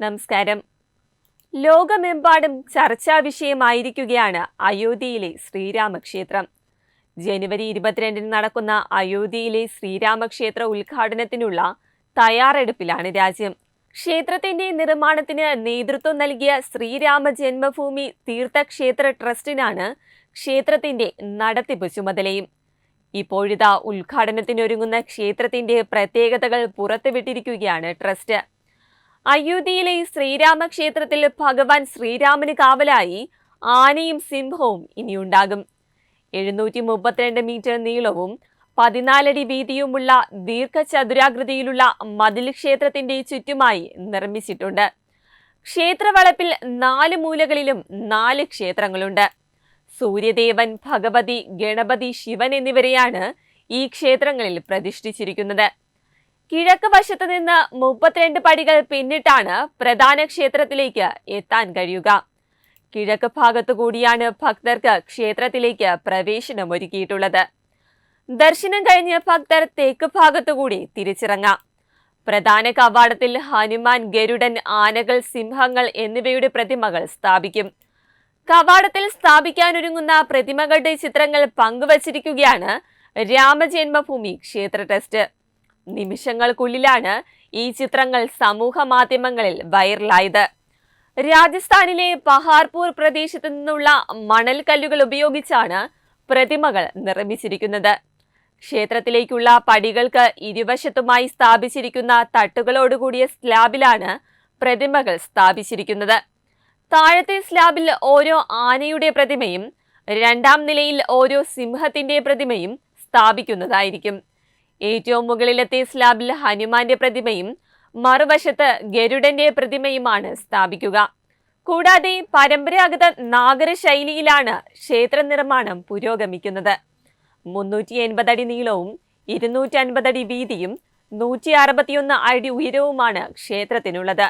നമസ്കാരം. ലോകമെമ്പാടും ചർച്ചാ വിഷയമായിരിക്കുകയാണ് അയോധ്യയിലെ ശ്രീരാമക്ഷേത്രം. ജനുവരി ഇരുപത്തിരണ്ടിന് നടക്കുന്ന അയോധ്യയിലെ ശ്രീരാമക്ഷേത്ര ഉദ്ഘാടനത്തിനുള്ള തയ്യാറെടുപ്പിലാണ് രാജ്യം. ക്ഷേത്രത്തിന്റെ നിർമ്മാണത്തിന് നേതൃത്വം നൽകിയ ശ്രീരാമ ജന്മഭൂമി തീർത്ഥക്ഷേത്ര ട്രസ്റ്റിനാണ് ക്ഷേത്രത്തിന്റെ നടത്തിപ്പ് ചുമതലയും. ഇപ്പോഴിതാ ഉദ്ഘാടനത്തിനൊരുങ്ങുന്ന ക്ഷേത്രത്തിന്റെ പ്രത്യേകതകൾ പുറത്തുവിട്ടിരിക്കുകയാണ് ട്രസ്റ്റ്. അയോധ്യയിലെ ശ്രീരാമക്ഷേത്രത്തിൽ ഭഗവാൻ ശ്രീരാമന് കാവലായി ആനയും സിംഹവും ഇനിയുണ്ടാകും. എഴുന്നൂറ്റി മുപ്പത്തിരണ്ട് മീറ്റർ നീളവും പതിനാലടി വീതിയുമുള്ള ദീർഘചതുരാകൃതിയിലുള്ള മതിൽ ക്ഷേത്രത്തിന്റെ ചുറ്റുമായി നിർമ്മിച്ചിട്ടുണ്ട്. ക്ഷേത്രവളപ്പിൽ നാല് മൂലകളിലും നാല് ക്ഷേത്രങ്ങളുണ്ട്. സൂര്യദേവൻ ഭഗവതി ഗണപതി ശിവൻ എന്നിവരെയാണ് ഈ ക്ഷേത്രങ്ങളിൽ പ്രതിഷ്ഠിച്ചിരിക്കുന്നത്. കിഴക്ക് വശത്ത് നിന്ന് മുപ്പത്തിരണ്ട് പടികൾ പിന്നിട്ടാണ് പ്രധാന ക്ഷേത്രത്തിലേക്ക് എത്താൻ കഴിയുക. കിഴക്ക് ഭാഗത്തു കൂടിയാണ് ഭക്തർക്ക് ക്ഷേത്രത്തിലേക്ക് പ്രവേശനം ഒരുക്കിയിട്ടുള്ളത് ദർശനം കഴിഞ്ഞ് ഭക്തർ തേക്ക് ഭാഗത്തുകൂടി തിരിച്ചിറങ്ങാം. പ്രധാന കവാടത്തിൽ ഹനുമാൻ ഗരുഡൻ ആനകൾ സിംഹങ്ങൾ എന്നിവയുടെ പ്രതിമകൾ സ്ഥാപിക്കും. കവാടത്തിൽ സ്ഥാപിക്കാനൊരുങ്ങുന്ന പ്രതിമകളുടെ ചിത്രങ്ങൾ പങ്കുവച്ചിരിക്കുകയാണ് രാമജന്മഭൂമി ക്ഷേത്ര ട്രസ്റ്റ്. നിമിഷങ്ങൾക്കുള്ളിലാണ് ഈ ചിത്രങ്ങൾ സമൂഹ മാധ്യമങ്ങളിൽ വൈറലായത്. രാജസ്ഥാനിലെ പഹാർപൂർ പ്രദേശത്ത് നിന്നുള്ള മണൽക്കല്ലുകൾ ഉപയോഗിച്ചാണ് പ്രതിമകൾ നിർമ്മിച്ചിരിക്കുന്നത്. ക്ഷേത്രത്തിലേക്കുള്ള പടികൾക്ക് ഇരുവശത്തുമായി സ്ഥാപിച്ചിരിക്കുന്ന തട്ടുകളോടുകൂടിയ സ്ലാബിലാണ് പ്രതിമകൾ സ്ഥാപിച്ചിരിക്കുന്നത്. താഴത്തെ സ്ലാബിൽ ഓരോ ആനയുടെ പ്രതിമയും രണ്ടാം നിലയിൽ ഓരോ സിംഹത്തിന്റെ പ്രതിമയും സ്ഥാപിക്കുന്നതായിരിക്കും. ഏറ്റവും മുകളിലത്തെ സ്ലാബിൽ ഹനുമാന്റെ പ്രതിമയും മറുവശത്ത് ഗരുഡന്റെ പ്രതിമയുമാണ് സ്ഥാപിക്കുക. കൂടാതെ പരമ്പരാഗത നാഗര ശൈലിയിലാണ് ക്ഷേത്ര നിർമ്മാണം പുരോഗമിക്കുന്നത്. മുന്നൂറ്റി എൺപത് അടി നീളവും ഇരുന്നൂറ്റി അൻപത് അടി വീതിയും നൂറ്റി അറുപത്തിയൊന്ന് അടി ഉയരവുമാണ് ക്ഷേത്രത്തിനുള്ളത്.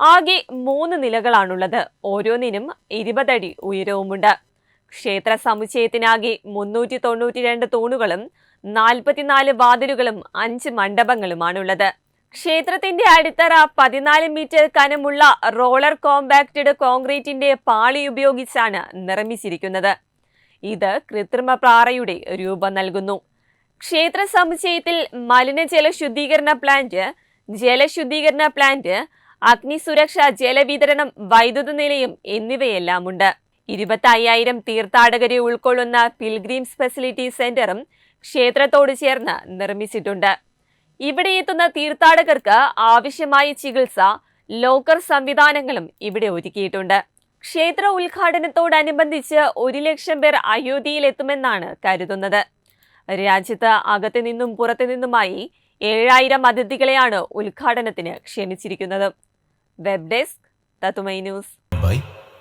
ആകെ മൂന്ന് നിലകളാണുള്ളത്. ഓരോന്നിനും ഇരുപതടി ഉയരവുമുണ്ട്. ക്ഷേത്ര സമുച്ചയത്തിനാകെ മുന്നൂറ്റി തൊണ്ണൂറ്റി രണ്ട് തൂണുകളും നാൽപ്പത്തിനാല് വാതിലുകളും അഞ്ച് മണ്ഡപങ്ങളുമാണുള്ളത്. ക്ഷേത്രത്തിന്റെ അടിത്തറ പതിനാല് മീറ്റർ കനമുള്ള റോളർ കോമ്പാക്റ്റഡ് കോൺക്രീറ്റിന്റെ പാളി ഉപയോഗിച്ചാണ് നിർമ്മിച്ചിരിക്കുന്നത്. ഇത് കൃത്രിമ പ്രാറയുടെ രൂപം നൽകുന്നു. ക്ഷേത്ര സമുച്ചയത്തിൽ മലിനജല ശുദ്ധീകരണ പ്ലാന്റ് ജലശുദ്ധീകരണ പ്ലാന്റ് അഗ്നിസുരക്ഷ ജലവിതരണം വൈദ്യുത നിലയം എന്നിവയെല്ലാമുണ്ട്. ഇരുപത്തി അയ്യായിരം തീർത്ഥാടകരെ ഉൾക്കൊള്ളുന്ന പിൽഗ്രീംസ് ഫെസിലിറ്റി സെന്ററും ക്ഷേത്രത്തോട് ചേർന്ന് നിർമ്മിച്ചിട്ടുണ്ട്. ഇവിടെ എത്തുന്ന തീർത്ഥാടകർക്ക് ആവശ്യമായ ചികിത്സ ലോക്കർ സംവിധാനങ്ങളും ഇവിടെ ഒരുക്കിയിട്ടുണ്ട്. ക്ഷേത്ര ഉദ്ഘാടനത്തോടനുബന്ധിച്ച് ഒരു ലക്ഷം പേർ അയോധ്യയിലെത്തുമെന്നാണ് കരുതുന്നത്. രാജ്യത്ത് അകത്തു നിന്നും പുറത്തു നിന്നുമായി ഏഴായിരം അതിഥികളെയാണ് ഉദ്ഘാടനത്തിന് ക്ഷണിച്ചിരിക്കുന്നത്. വെബ് ഡെസ്ക് തത്തുമൈ ന്യൂസ്. ബൈ.